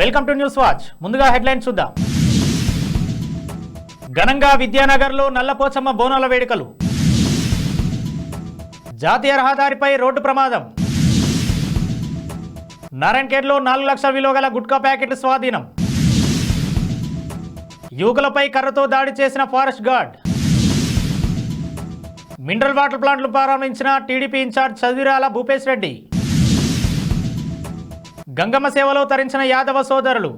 Welcome to news watch. ముందుగా headlines చూద్దాం. ఘనంగా విద్యానగర్లో నల్లపోచమ్మ బోనాల వేడుకలు. జాతీయ రహదారిపై రోడ్డు ప్రమాదం. నారాయణఖేడ్లో నాలుగు లక్షల విలువ గల గుట్కా ప్యాకెట్లు స్వాధీనం. యువకులపై కర్రతో దాడి చేసిన ఫారెస్ట్ గార్డ్. మినరల్ వాటర్ ప్లాంట్లు ప్రారంభించిన TDP in charge Chadivirala Bhupesh Reddy. Gangamma సేవలో తరించిన యాదవ సోదరులు.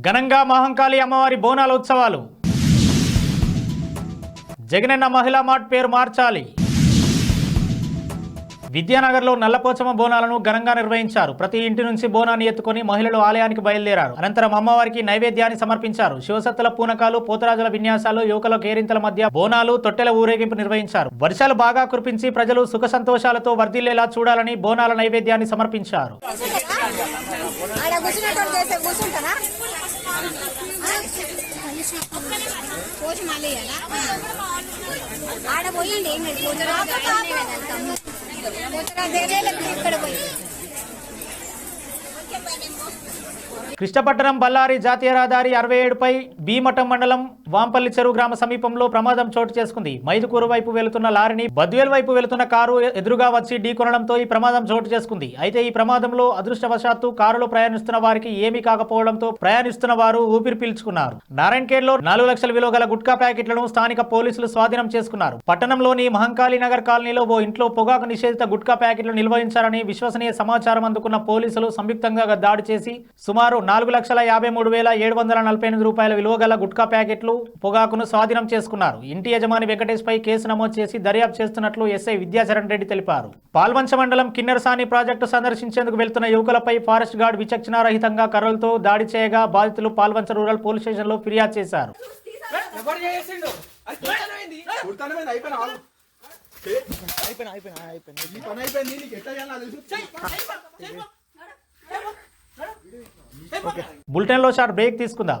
ఘనంగా మహంకాళి అమ్మవారి బోనాల ఉత్సవాలు. జగనన్న మహిళా మార్ట్ పేరు మార్చాలి. విద్యానగర్లో నల్లపోచమ బోనాలను ఘనంగా నిర్వహించారు. ప్రతి ఇంటి నుంచి బోనాన్ని ఎత్తుకొని మహిళలు ఆలయానికి బయలుదేరారు. అనంతరం అమ్మవారికి నైవేద్యాన్ని సమర్పించారు. శివసత్తుల పూనకాలు పోతరాజుల విన్యాసాలు యువకుల కేరింతల మధ్య బోనాలు తొట్టెల ఊరేగింపు నిర్వహించారు. వర్షాలు బాగా కురిపించి ప్రజలు సుఖ సంతోషాలతో వర్ధిల్లేలా చూడాలని బోనాల నైవేద్యాన్ని సమర్పించారు. ఆడ పోయండి. ఏం లేదు. ఇక్కడ పోయి. కృష్ణపట్నం బళ్ళారి జాతీయ రహదారి అరవై ఏడుపై భీమఠం మండలం వాంపల్లి చెరువు గ్రామ సమీపంలో ప్రమాదం చోటు చేసుకుంది. మైదుకూరు వైపు వెళుతున్న లారీని బద్వేల్ వైపు వెళుతున్న కారు ఎదురుగా వచ్చి ఢీకొనడంతో ఈ ప్రమాదం చోటు చేసుకుంది. అయితే ఈ ప్రమాదంలో అదృష్టవశాత్తు కారులో ప్రయాణిస్తున్న వారికి ఏమీ కాకపోవడంతో ప్రయాణిస్తున్న వారు ఊపిరి పీల్చుకున్నారు. నారాయణఖేడ్లో నాలుగు లక్షల విలువ గల గుట్కా ప్యాకెట్లను స్థానిక పోలీసులు స్వాధీనం చేసుకున్నారు. పట్టణంలోని మహంకాళి నగర్ కాలనీలో ఓ ఇంట్లో పొగాకు నిషేధిత గుట్కా ప్యాకెట్లు నిల్వహించారని విశ్వసనీయ సమాచారం అందుకున్న పోలీసులు సంయుక్తంగా దాడి చేసి సుమారు నాలుగు లక్షల యాభై మూడు వేల ఏడు వందల నలభై ఎనిమిది రూపాయల విలువ గల గుట్కా ప్యాకెట్లు పొగాకును స్వాధీనం చేసుకున్నారు. ఇంటి యజమాని వెంకటేష్పై కేసు నమోదు చేసి దర్యాప్తు చేస్తున్నట్లు ఎస్ఐ విద్యాచరణ్ రెడ్డి తెలిపారు. పాల్వంచ మండలం కిన్నెరసాని ప్రాజెక్టు సందర్శించేందుకు వెళ్తున్న యువకులపై ఫారెస్ట్ గార్డ్ విచక్షణారహితంగా కర్రలతో దాడి చేయగా బాధితులు పాల్వంచ రూరల్ పోలీస్ స్టేషన్లో ఫిర్యాదు చేశారు. అయిపోయినా అయిపోయినా అయిపోయినా అయిపోయింది బులెటిన్లో షార్ట్ బ్రేక్ తీసుకుందాం.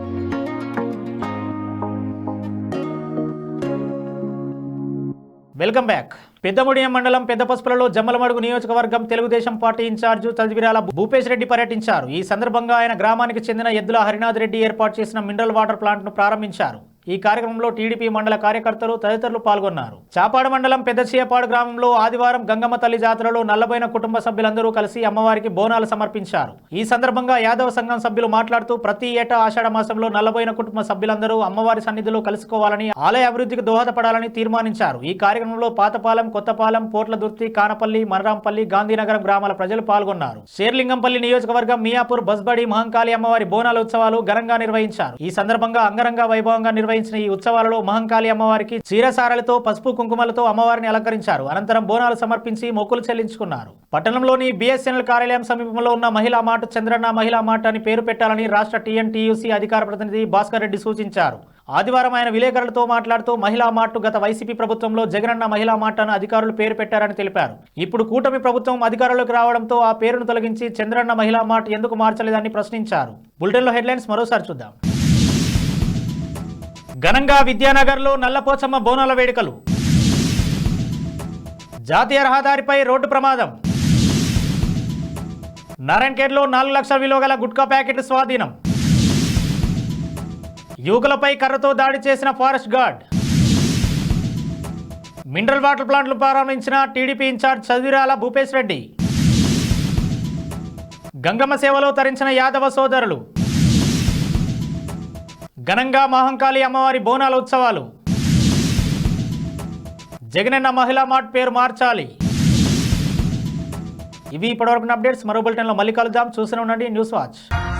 Welcome back. Peddamudiyam మండలం పెద్ద పసుపులలో జమ్మలమడుగు నియోజకవర్గం Telugu Desam party in charge Tadivirala Bhupesh Reddy పర్యటించారు. ఈ సందర్భంగా ఆయన గ్రామానికి చెందిన ఎద్దుల హరినాథ్ రెడ్డి ఏర్పాటు చేసిన మినరల్ వాటర్ ప్లాంట్ను ప్రారంభించారు. ఈ కార్యక్రమంలో టీడీపీ మండల కార్యకర్తలు తదితరులు పాల్గొన్నారు. చాపాడు మండలం పెద్దచీయపాడు గ్రామంలో ఆదివారం గంగమ్మ తల్లి జాతరలో నల్లబోయిన కుటుంబ సభ్యులందరూ కలిసి అమ్మవారికి బోనాలు సమర్పించారు. ఈ సందర్భంగా యాదవ సంఘం సభ్యులు మాట్లాడుతూ ప్రతి ఏటా ఆషాఢ మాసంలో నల్లబోయిన కుటుంబ సభ్యులందరూ అమ్మవారి సన్నిధిలో కలుసుకోవాలని ఆలయ అభివృద్ధికి దోహదపడాలని తీర్మానించారు. ఈ కార్యక్రమంలో పాతపాలెం కొత్తపాలెం పోట్లదుర్తి కానపల్లి మనరాంపల్లి గాంధీనగరం గ్రామాల ప్రజలు పాల్గొన్నారు. షేర్లింగంపల్లి నియోజకవర్గం మియాపూర్ బస్బడి మహంకాళి అమ్మవారి బోనాల ఉత్సవాలు ఘనంగా నిర్వహించారు. ఈ సందర్భంగా అంగరంగ వైభవంగా నిర్వహించారు. నిర్వహించిన ఈ ఉత్సవాలలో మహంకాళి అమ్మవారికి చీరసారలతో పసుపు కుంకుమలతో అమ్మవారిని అలంకరించారు. అనంతరం బోనాలు సమర్పించి మొక్కులు చెల్లించుకున్నారు. పట్టణంలోని బీఎస్ఎన్ఎల్ కార్యాలయం సమీపంలో ఉన్న మహిళా మాట చంద్రన్న మహిళా మాట అని పేరు పెట్టాలని రాష్ట్ర టీఎన్టీయూసీ అధికార ప్రతినిధి భాస్కర్ రెడ్డి సూచించారు. ఆదివారం ఆయన విలేకరులతో మాట్లాడుతూ మహిళా మాటు గత వైసీపీ ప్రభుత్వంలో జగనన్న మహిళా మాట అని అధికారులు పేరు పెట్టారని తెలిపారు. ఇప్పుడు కూటమి ప్రభుత్వం అధికారంలోకి రావడంతో ఆ పేరును తొలగించి చంద్రన్న మహిళా మాట ఎందుకు మార్చలేదని ప్రశ్నించారు. బులెటిన్లో హెడ్లైన్స్ మరోసారి చూద్దాం. ఘనంగా విద్యానగర్లో నల్లపోచమ్మ బోనాల వేడుకలు. జాతీయ రహదారిపై రోడ్డు ప్రమాదం. నారాయణఖేడ్లో నాలుగు లక్షల విలువ గల గుట్కా ప్యాకెట్ స్వాధీనం. యువకులపై కర్రతో దాడి చేసిన ఫారెస్ట్ గార్డ్. మినరల్ వాటర్ ప్లాంట్లు ప్రారంభించిన TDP in charge Chadivirala Bhupesh Reddy. Gangamma సేవలో తరించిన యాదవ సోదరులు. ఘనంగా మహంకాళి అమ్మవారి బోనాల ఉత్సవాలు జగనన్న మహిళా మార్ట్ పేరు మార్చాలి. ఇవి ఇప్పటివరకు అప్డేట్స్. మరో బులెటిన్లో మళ్ళీ కలుద్దాం. చూస్తూనే ఉండండి. News watch.